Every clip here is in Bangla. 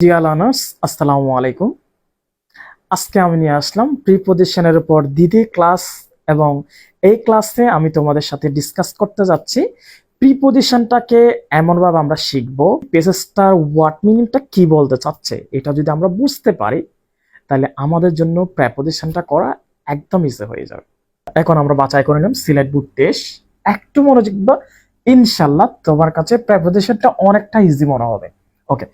ডিয়ার লার্নার্স আসসালামু আলাইকুম। আজকে আমি নিয়ে আসলাম প্রিপোজিশনের উপর দ্বিতীয় ক্লাস এবং এই ক্লাসে আমি তোমাদের সাথে ডিসকাস করতে যাচ্ছি প্রিপোজিশনটাকে এমনভাবে আমরা শিখব পেসেসটার ওয়ার্ড মিনিংটা কি বলতে চাচ্ছে, এটা যদি আমরা বুঝতে পারি, তাহলে আমাদের জন্য প্রেপোজিশনটা করা একদম ইজি হয়ে যাবে। এখন আমরা বাছাই করে নিলাম সিলেট বুক টেস্ট একটু মনোযোগ দাও ইনশাল্লাহ তোমার কাছে প্রেপোজিশনটা অনেকটা ইজি মনে হবে। ওকে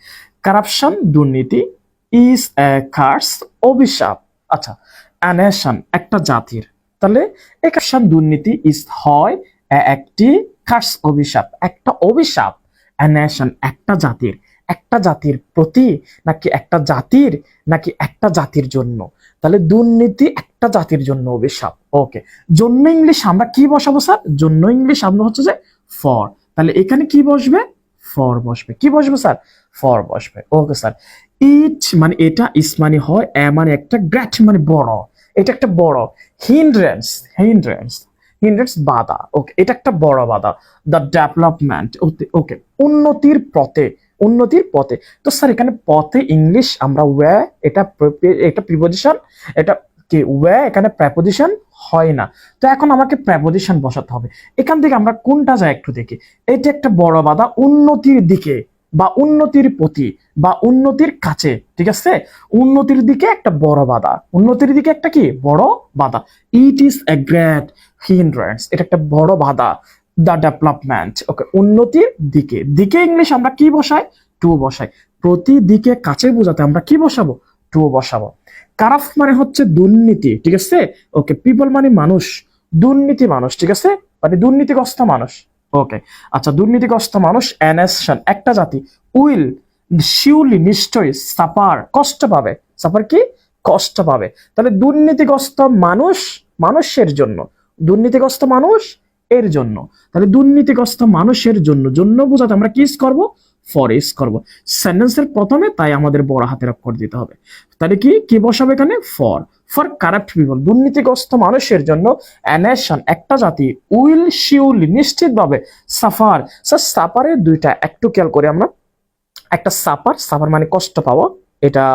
কারাপশন দুর্নীতি ইজ কার্স অভিশাপ। আচ্ছা অ্যানেশন একটা জাতির। তাহলে এই দুর্নীতি ইজ হয় এ- একটি কার্স অভিশাপ। একটা অভিশাপ অ্যানেশন একটা জাতির। একটা জাতির প্রতি নাকি একটা জাতির নাকি একটা জাতির জন্য। তাহলে দুর্নীতি একটা জাতির জন্য অভিশাপ। ওকে জন্য ইংলিশ আমরা কি বসাবো স্যার জন্য ইংলিশ আমরা হচ্ছে যে ফর তাহলে এখানে কি বসবে? ফর বসবে। কি বসবে, স্যার? ফর বসবে। ওকে, স্যার। ইট মানে এটা ইস মানে হয়, এ মানে একটা গ্র্যাট মানে বড়। এটা একটা বড়। হিন্ড্রেন্স হিন্ড্রেন্স হিন্ড্রেন্স বাধা। ওকে, এটা একটা বড় বাধা। দ্য ডেভেলপমেন্ট ওকে, উন্নতির পথে উন্নতির পথে। তো, স্যার, এখানে পথে ইংলিশ আমরা ওয়ে এটা এটা প্রিপোজিশন এটা কি ওয়ে এখানে প্রেপোজিশন হয় না। তো এখন আমাকে প্রেপোজিশন বসাতে হবে। এখান থেকে আমরা কোনটা যায় একটু দেখি। এটা একটা বড় বাধা, উন্নতির দিকে বা উন্নতির প্রতি বা উন্নতির কাছে, ঠিক আছে? উন্নতির দিকে একটা বড় বাধা। উন্নতির দিকে একটা কি? বড় বাধা। It is a great hindrance এটা একটা বড় বাধা দ্য ডেভেলপমেন্ট ওকে উন্নতির দিকে। দিকে ইংলিশ আমরা কি বসাই? টু বসাই। প্রতি দিকে কাছে বোঝাতে আমরা কি বসাবো? টু বসাবো। কারাফ মানে হচ্ছে দুর্নীতি, ঠিক আছে? ওকে পিপল মানে মানুষ, দুর্নীতি মানুষ, ঠিক আছে? মানে দুর্নীতিগ্রস্ত মানুষ। ওকে আচ্ছা দুর্নীতিগ্রস্ত মানুষ অ্যানেশন একটা জাতি, উইল শিউলি নিশ্চয়ই সাপার কষ্ট পাবে। সাপার কি? কষ্ট পাবে। তাহলে দুর্নীতিগ্রস্ত মানুষ, মানুষের জন্য। দুর্নীতিগ্রস্ত মানুষ, এর জন্য। তাহলে দুর্নীতিগ্রস্ত মানুষের জন্য জন্য বোঝাতে আমরা কি করব? ফর এস করব সেন্টেন্সের প্রথমে তাই আমাদের বড় হাতের অক্ষর দিতে হবে। তাহলে কি কি বসাবে এখানে? ফর ফর কারাপ্ট পিপল দুর্নীতিগ্রস্ত মানুষের জন্য অ্যানেশন একটা জাতি উইল শিউলি নিশ্চিতভাবে সাফার স্যার সাফারের দুইটা, একটু খেয়াল করি আমরা। একটা সাফার সাফার মানে কষ্ট পাওয়া। এটা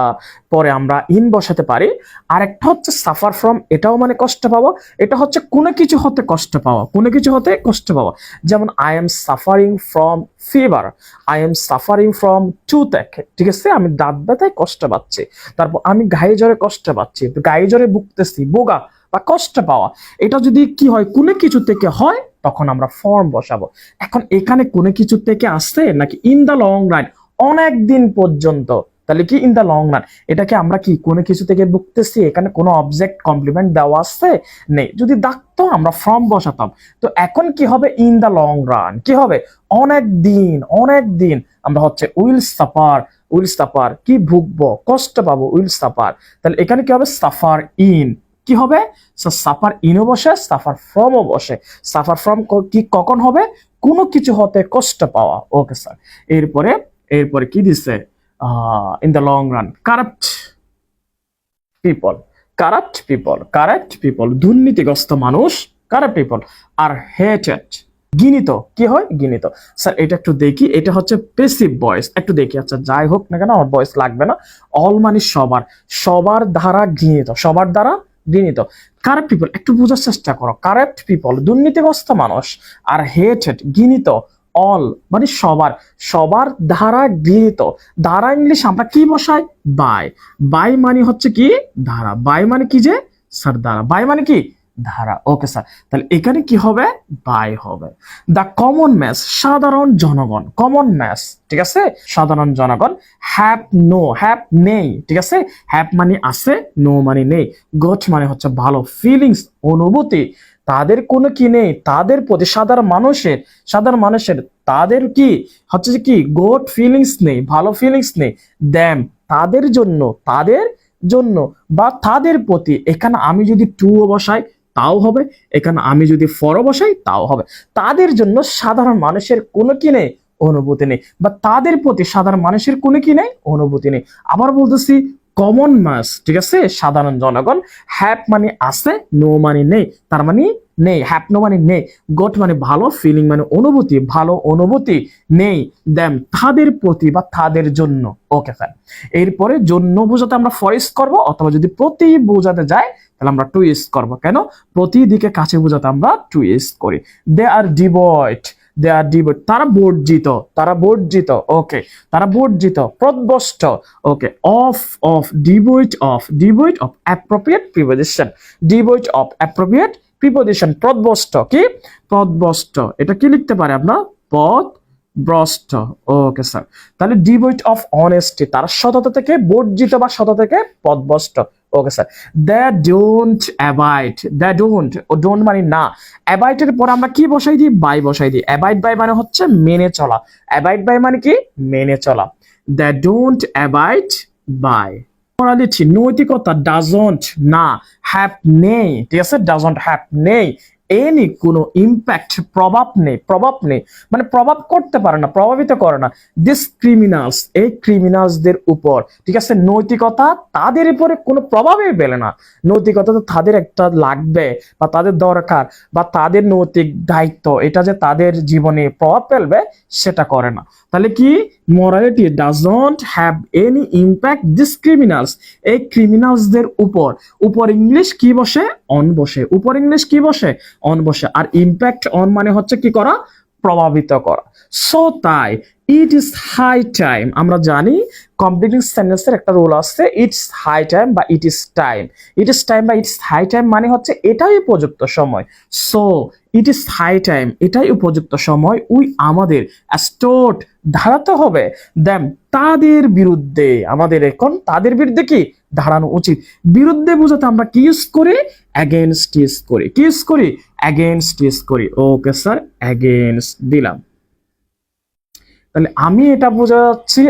পরে আমরা ইন বসাতে পারি। আর একটা হচ্ছে সাফার ফ্রম এটাও মানে কষ্ট পাওয়া। এটা হচ্ছে কোনো কিছু হতে কষ্ট পাওয়া। কোনো কিছু হতে কষ্ট পাওয়া। যেমন I am suffering from fever I am suffering from toothache ঠিক আছে? আমি দাঁত ব্যথায় কষ্ট পাচ্ছি। তারপর আমি গায়ে জ্বরে কষ্ট পাচ্ছি। গায়ে জ্বরে ভুগতেছি বোগা বা কষ্ট পাওয়া। এটা যদি কি হয়, কোনো কিছু থেকে হয়, তখন আমরা ফর্ম বসাবো। এখন এখানে কোনো কিছু থেকে আসছে নাকি ইন দ্য লং রান অনেক দিন পর্যন্ত তাহলে কি ইন দ্য লং রান এটাকে আমরা কি কোনো কিছু থেকে ভুগতেছি? এখানে কোনো অবজেক্ট কমপ্লিমেন্ট দেওয়া আছে? নেই। যদি ডাকতো আমরা ফর্ম বসাতাম। তো এখন কি হবে? ইন দ্য লং রান কি হবে? অনেক দিন অনেক দিন আমরা হচ্ছে উইল সাফার উইল সাফার। কি ভুগবো? কষ্ট পাবো, উইল সাফার। তাহলে এখানে কি হবে? সাফার ইন কি হবে? সাফার ইনও বসে, সাফার ফ্রমও বসে। সাফার ফ্রম কি কখন হবে? কোনো কিছু হতে কষ্ট পাওয়া। ওকে স্যার এরপরে এরপরে কি দিছে? In the long run corrupt people corrupt people corrupt people দুর্নীতিগ্রস্ত মানুষ কারাপ্ট পিপল আর হেটেড গিনিত, কি হয়? গিনিত। স্যার, এটা একটু দেখি, এটা হচ্ছে পেসিভ ভয়েস একটু দেখি আচ্ছা যাই হোক না কেন, আমার ভয়েস লাগবে না। অল মানে সবার। সবার দ্বারা ঘৃণিত সবার দ্বারা ঘৃণিত কারেক্ট পিপল একটু বোঝার চেষ্টা করো। কারেক্ট পিপল দুর্নীতিগ্রস্ত মানুষ আর হেটেড ঘৃণিত অল মানে সবার সবার দ্বারা গৃহীত। দ্বারা ইংলিশ আমরা কি বসাই? বাই বাই মানে হচ্ছে কি? ধারা বাই মানে কি যে? স্যার দ্বারা। বাই মানে কি? ধারা ওকে স্যার তাহলে এখানে কি হবে? বাই হবে। দ্য কমন ম্যাস সাধারণ জনগণ। কমন ম্যাস ঠিক আছে? সাধারণ জনগণ। হ্যাপ নো হ্যাপ নেই, ঠিক আছে? হ্যাপ মানে আছে নো মানে নেই। গট মানে হচ্ছে ভালো। ফিলিংস অনুভূতি। তাদের কোনো কি নেই? তাদের প্রতি সাধারণ মানুষের সাধারণ মানুষের, তাদের কি? হচ্ছে যে কি গোড ফিলিংস নেই, ভালো ফিলিংস নেই। দ্যাম তাদের জন্য তাদের জন্য বা তাদের প্রতি, এখানে আমি যদি টুও বসাই, তাও হবে। এখানে আমি যদি ফরও বসাই, তাও হবে। তাদের জন্য সাধারণ মানুষের কোনো কি নেই? অনুভূতি নেই। বা তাদের প্রতি সাধারণ মানুষের কোনো কি নেই? অনুভূতি নেই। আবার বলতেছি কমন মাস ঠিক আছে? সাধারণ জনগণ হ্যাপ মানে আছে নো মানে নেই, তার মানে নেই হ্যাভ নো মানে নেই গট মানে ভালো ফিলিং মানে অনুভূতি, ভালো অনুভূতি নেই দেম তাদের প্রতি বা তাদের জন্য ওকে স্যার এরপরে জন্য বোঝাতে আমরা ফর ইউজ করব, অথবা যদি প্রতি বোঝাতে যায় তাহলে আমরা টু ইউজ করব, কেন? প্রতি দিকে কাছে বোঝাতে আমরা টু ইউজ করি। দে আর ডিভয়েড দে আর ডিভয়েড তারা বর্জিত তারা বর্জিত ওকে তারা বর্জিত, প্রদবষ্ট okay of of devoid of devoid of appropriate preposition devoid of appropriate preposition প্রদবষ্ট কি? প্রদবষ্ট। এটা কি লিখতে পারে আমরা? পদ ব্রষ্ট ওকে স্যার তাহলে ডিভয়েড অফ অনেস্টি তারা সততা থেকে বর্জিত বা সততা থেকে পদবষ্ট okay sir the don't abide the don't O don't মানে না। অ্যাবাইডের পর আমরা কি বসাই দিই? বাই বসাই দিই। অ্যাবাইড বাই মানে হচ্ছে মেনে চলা। অ্যাবাইড বাই মানে কি? মেনে চলা। The don't abide by morality নৈতিকতা ডাজন্ট না হ্যাভ নেই। ঠিক আছে? ডাজন্ট হ্যাভ নেই। এনি কোনো ইম্প্যাক্ট প্রভাব নেই প্রভাব নেই। মানে প্রভাব করতে পারে না, প্রভাবিত করে না। দিস ক্রিমিনালস এই ক্রিমিনালসদের উপর, ঠিক আছে? নৈতিকতা তাদের উপরে কোনো প্রভাবই পেলে না। নৈতিকতা তো তাদের একটা লাগবে বা তাদের দরকার বা তাদের নৈতিক দায়িত্ব, এটা যে তাদের জীবনে প্রভাব ফেলবে, সেটা করে না। তাহলে কি? Morality doesn't have any impact this criminals এই ক্রিমিনালসদের উপর উপর ইংলিশ কি বসে? অন বসে। উপর ইংলিশ কি বসে? অন বসে। আর ইম্প্যাক্ট অন মানে হচ্ছে কি করা? প্রভাবিত করা। সো তাই ইট ইজ হাই টাইম আমরা জানি কমপ্লিটিং সেন্টেন্সের একটা রোল আছে ইটস হাই টাইম বা it is time it is time বা ইটস হাই টাইম মানে হচ্ছে এটাই উপযুক্ত সময়। So it is high time এটাই উপযুক্ত সময়, উই আমাদের স্টোট দাঁড়াতে হবে। দেন তাদের বিরুদ্ধে, আমাদের এখন, তাদের বিরুদ্ধে কি? দাঁড়ানো উচিত। বিরুদ্ধে বোঝাতে আমরা কি ইউজ করি? অ্যাগেনস্ট ইউজ করি। কি ইউজ করি? অ্যাগেনস্ট ইউজ করি। ওকে স্যার অ্যাগেনস্ট দিলাম। তাহলে আমি এটা বোঝা যাচ্ছি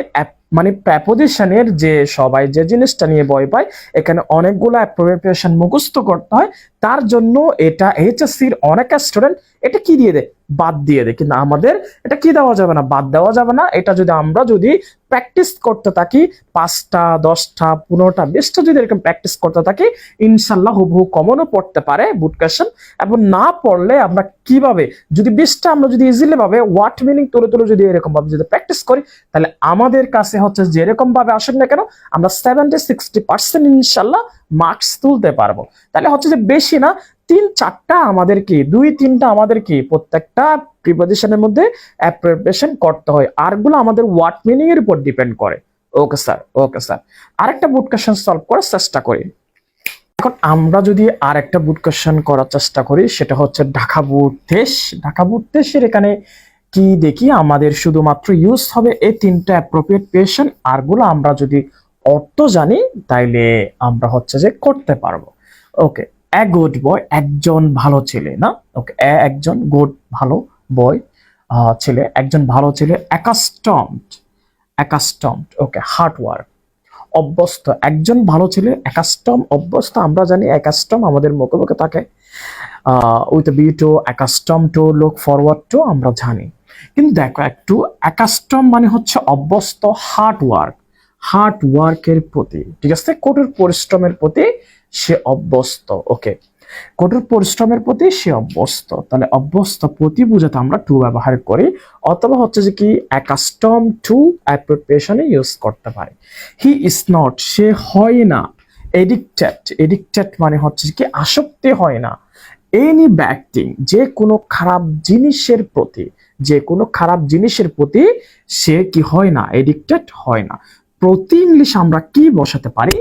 মানে প্র্যাপোজিশনের যে সবাই যে জিনিসটা নিয়ে ভয় পায়, এখানে অনেকগুলো অ্যাপ্রোপ্রিয়েশন মুখস্থ করতে হয়। তার জন্য এটা এইচএসসির অনেক স্টুডেন্ট এটা কি দিয়ে দেয়? বাদ দিয়ে দেয়। কিন্তু আমাদের এটা কি দেওয়া যাবে না? বাদ দেওয়া যাবে না। এটা যদি আমরা যদি প্র্যাকটিস করতে থাকি, পাঁচটা, দশটা, পনেরোটা, বিশটা যদি এরকম প্র্যাকটিস করতে থাকি ইনশাল্লাহ হুবহু কমনও পড়তে পারে বুট কোয়েশন এবং না পড়লে আমরা কীভাবে, যদি বিশটা আমরা যদি ইজিলি ভাবে ওয়াট মিনিং তুলে তুলে যদি এরকম ভাবে যদি প্র্যাকটিস করি, তাহলে আমাদের কাছে হচ্ছে যেরকম ভাবে আসুন না কেন, আমরা সেভেন্টি সিক্সটি পার্সেন্ট ইনশাল্লাহ মার্কস তুলতে পারব। তাহলে হচ্ছে যে বেশি না তিন চারটা আমাদেরকে, দুই তিনটা আমাদেরকে প্রত্যেকটা প্রিপোজিশনের মধ্যে অ্যাপ্রোপ্রিয়েশন করতে হয়। আরগুলো আমাদের ওয়াট মিনিং এর উপর ডিপেন্ড করে। ওকে স্যার ওকে স্যার আরেকটা বুট কোয়েশন সলভ করার চেষ্টা করি। এখন আমরা যদি আর একটা বুট কোয়েশন করার চেষ্টা করি, সেটা হচ্ছে ঢাকা বুট দেশ। ঢাকা বুট দেশের এখানে কি দেখি? আমাদের শুধুমাত্র ইউজ হবে এই তিনটা অ্যাপ্রোপ্রিয়েট পেশন আরগুলো আমরা যদি অর্থ জানি, তাইলে আমরা হচ্ছে যে করতে পারব। ওকে এ গুড বয় একজন ভালো ছেলে, না? ওকে একজন গুড ভালো বয় ছেলে, একজন ভালো ছেলে accustomed accustomed okay hard work অভ্যস্ত, একজন ভালো ছেলে অ্যাকাস্টম অভ্যস্ত, আমরা জানি অ্যাকাস্টম আমাদের মুখে মুখে থাকে with be to accustom to look forward to আমরা জানি। কিন্তু দেখো একটু অ্যাকাস্টম মানে হচ্ছে অভ্যস্ত হার্ড ওয়ার্ক হার্ড ওয়ার্কের প্রতি, ঠিক আছে? কঠোর পরিশ্রমের প্রতি সে অভ্যস্ত, ওকে? কঠোর পরিশ্রমের প্রতি সে অভ্যস্ত। তাহলে অভ্যস্ত প্রতি বোঝাতে আমরা টু ব্যবহার করি, অথবা হচ্ছে যে কি অ্যাকাস্টম টু অ্যাপ্রোপ্রিয়েশনে ইউজ করতে পারি। হি ইজ নট সে হয় না। এডিক্টেড এডিক্টেড মানে হচ্ছে কি, আসক্তি হয় না। এনি ব্যাক্টিং যে কোনো খারাপ জিনিসের প্রতি, যে কোনো খারাপ জিনিসের প্রতি সে কি হয় না এডিক্টেড হয় না। প্রতি ইংলিশ আমরা কি বসাতে পারি?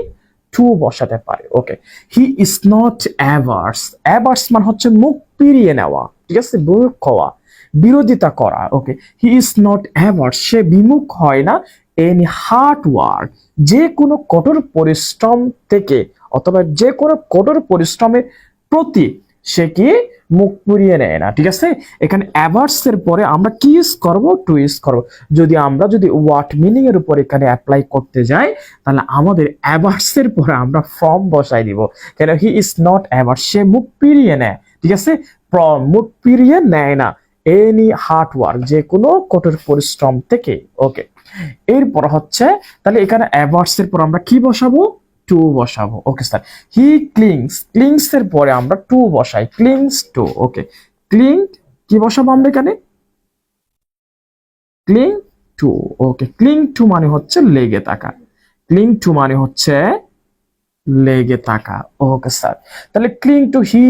টু বসাতে পারে okay he is not averse averse মানে হচ্ছে মুখ পিরিয়ে নেওয়া, ঠিক আছে? বিমুখ হওয়া, বিরোধিতা করা okay he is not averse সে বিমুখ হয় না এনি হার্ড ওয়ার্ক যে কোনো কঠোর পরিশ্রম থেকে অথবা যে কোনো কঠোর পরিশ্রমের প্রতি সে কি মুখ পুড়িয়ে নেয় না, ঠিক আছে? এখানে অ্যাভার্স এর পরে আমরা কি ইউজ করব? টু ইউজ করব। যদি আমরা যদি ওয়াট মিনিং এর উপর এখানে অ্যাপ্লাই করতে যাই, তাহলে আমাদের অ্যাভার্স এর পরে আমরা ফর্ম বসাই দিব। কেন? হি ইজ নট অ্যাভার্স সে মুখ পিরিয়ে নেয়, ঠিক আছে? মুখ পিরিয়ে নেয় না। এনি হার্ড ওয়ার্ক যে কোনো কঠোর পরিশ্রম থেকে। ওকে এরপর হচ্ছে, তাহলে এখানে অ্যাভার্স এর পর আমরা কি বসাবো? টু বসাবো। Okay sir he clings clings এর পরে আমরা টু বসাই। ক্লিংস টু ওকে ক্লিং কি বসাবো আমরা এখানে? ক্লিং টু ওকে ক্লিং টু মানে হচ্ছে লেগে থাকা। ক্লিং টু মানে হচ্ছে লেগে থাকা। ওকে স্যার তাহলে cling to he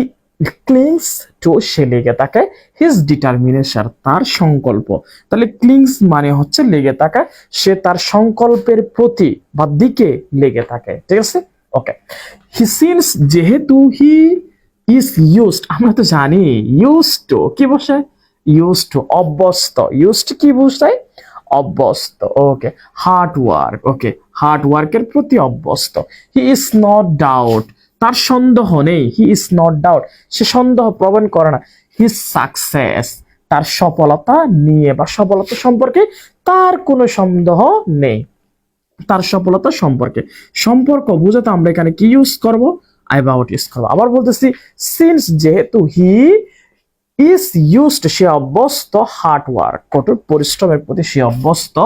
clings to সে লেগে থাকে হিজ ডিটারমিনেশন তার সংকল্প। তাহলে ক্লিংস মানে হচ্ছে লেগে থাকা, সে তার সংকল্পের প্রতি বা দিকে লেগে থাকে, ঠিক আছে? ওকে হি সিন্স যেহেতু হি ইজ ইউজড আমরা তো জানি ইউজ টু কি বসে ইউজ টু অভ্যস্ত। ইউজড কি বুঝায় অভ্যস্ত okay hard work okay hard ওয়ার্কের প্রতি অভ্যস্ত। হি ইজ নট ডাউট তার সন্দেহ নেই হি ইজ নট ডাউট সে সন্দেহ প্রবণ করে না হি সাকসেস তার সফলতা নিয়ে বা সফলতা সম্পর্কে তার কোনো সন্দেহ নেই। তার সফলতা সম্পর্কে সম্পর্ক বুঝাতে আমরা এখানে কি ইউজ করব? অ্যাবাউট ইউজ করব আবার বলতেছি সিন্স যেহেতু হি ইজ ইউজড সে অভ্যস্ত হার্ড ওয়ার্ক কঠোর পরিশ্রমের প্রতি সে অভ্যস্ত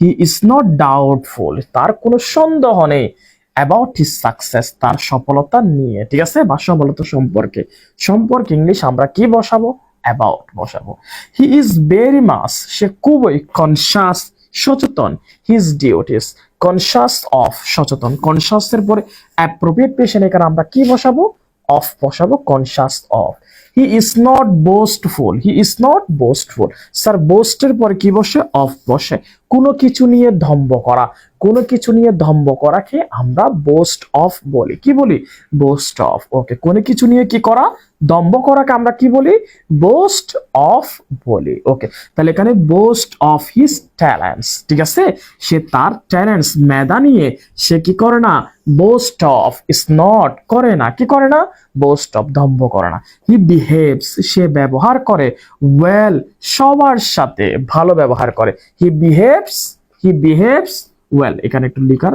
হি ইজ নট ডাউটফুল তার কোনো সন্দেহ নেই। অ্যাবাউট হিজ সাকসেস তার সফলতা নিয়ে, ঠিক আছে? বা সফলতা সম্পর্কে। সম্পর্কে ইংলিশ আমরা কি বসাবো? অ্যাবাউট বসাবো। হি ইজ ভেরি মাস সে খুবই কনসাস সচেতন। হিজ ডিউটিস কনসাস অফ সচেতন। কনসাস এর পরে অ্যাপ্রোপ্রিয়েট পেশন এখানে আমরা কি বসাবো? অফ বসাবো conscious of he is not boastful he is not boastful sir বোস্টের পরে কি বসে? অফ বসে। কোনো কিছু নিয়ে ধম্ব করা। কোনো কিছু নিয়ে ধম্ব করাকে আমরা বোস্ট অফ বলি। কি বলি? বোস্ট অফ ওকে কোনো কিছু নিয়ে কি করা? দম্ভ করাকে আমরা কি বলি? বোস্ট অফ বলি। ওকে তাহলে এখানে বোস্ট অফ হিজ ট্যালেন্টস ঠিক আছে? সে তার ট্যালেন্টস মেধা নিয়ে সে কি করে না? বোস্ট অফ ইস নট করে না। কি করে না? বোস্ট অফ দম্ভ করে না। হি বিহেভস সে ব্যবহার করে। ওয়েল, সবার সাথে ভালো ব্যবহার করে। He behaves he behaves well. এখানে একটু লিখার।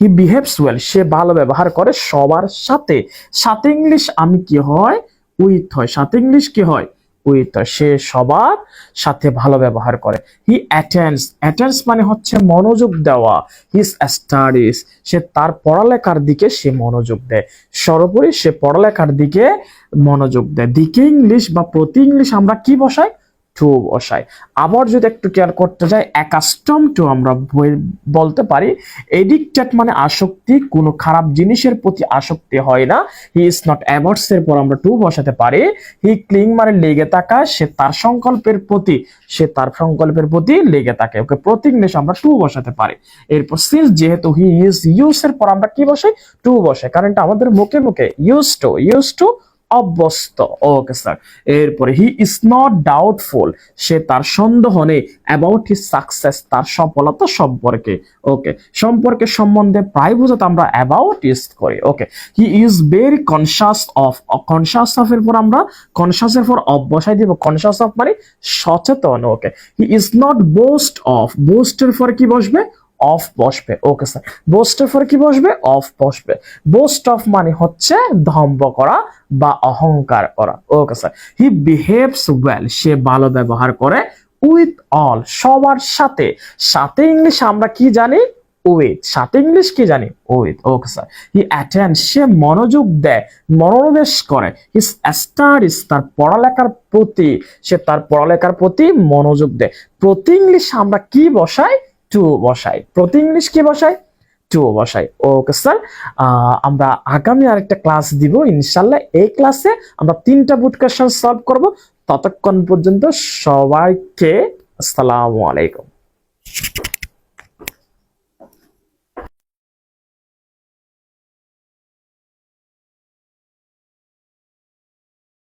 হি বিহেভস ওয়েল, সে ভালো ব্যবহার করে সবার সাথে। সাথে ইংলিশ আমি কি হয়? উইথ হয়। সাথে ইংলিশ কি হয়? উইথ সে সবার সাথে ভালো ব্যবহার করে। হি অ্যাটেন্ডস অ্যাটেন্ডস মানে হচ্ছে মনোযোগ দেওয়া। হিস স্টাডিজ সে তার পড়ালেখার দিকে সে মনোযোগ দেয়। সর্বোপরি সে পড়ালেখার দিকে মনোযোগ দেয়। দিকে ইংলিশ বা প্রতি ইংলিশ আমরা কি বসাই? টু বসাই আবার যদি একটু কেয়ার করতে যাই অ্যাকাস্টম টু আমরা বলতে পারি এডিক্টেড মানে আসক্তি, কোনো খারাপ জিনিসের প্রতি আসক্তি হয় না। হি ইজ নট অ্যাভার্স এর পর আমরা টু বসাতে পারি। হি ক্লিং মানে লেগে থাকা, সে তার সংকল্পের প্রতি, সে তার সংকল্পের প্রতি লেগে থাকে। ওকে প্রতি ইংলিশ আমরা টু বসাতে পারি। এরপর সিন্স যেহেতু হি ইজ ইউজ এর পর আমরা কি বসাই? টু বসাই। কারণ এটা আমাদের মুখে মুখে ইউজ টু ইউজ টু অভ্যস্ত ওকে স্যার এরপরে হি ইজ নট ডাউটফুল সে তার সন্দেহ নেই অ্যাবাউট হিজ সাকসেস তার সফলতা সম্পর্কে। ওকে সম্পর্কে সম্বন্ধে প্রায় বোঝাতে আমরা অ্যাবাউট ইউজ করি। Okay he is very conscious of conscious of এর পর আমরা কনসাস এর পর বসাই দিব কনসাস অফ মানে সচেতন। Okay he is not boast of বোস্টের পরে কি বসবে? অফ বসবে, ওকে স্যার বোস্টের পরে কি বসবে? অফ বসবে। বোস্ট অফ মানে হচ্ছে ধম্ব করা বা অহংকার করা, okay sir he behaves well সে ভালো ব্যবহার করে উইথ অল সবার সাথে। সাথে ইংলিশ আমরা কি জানি? উইথ সাথে ইংলিশ কি জানি? With okay sir he attend সে মনোযোগ দেয়, মনোনিবেশ করে। হিস স্টাডিজ তার পড়ালেখার প্রতি, সে তার পড়ালেখার প্রতি মনোযোগ দেয়। প্রতি ইংলিশ আমরা কি বসাই? টু বসাই। প্রতি ইংলিশ কি বসাই? টু বসাই। ওকে স্যার আমরা আগামী আরেকটা ক্লাস দিব। ইনশাল্লাহ এই ক্লাসে আমরা তিনটা বুট কোয়েশন সলভ করব। ততক্ষণ পর্যন্ত সবাইকে আসসালামু আলাইকুম।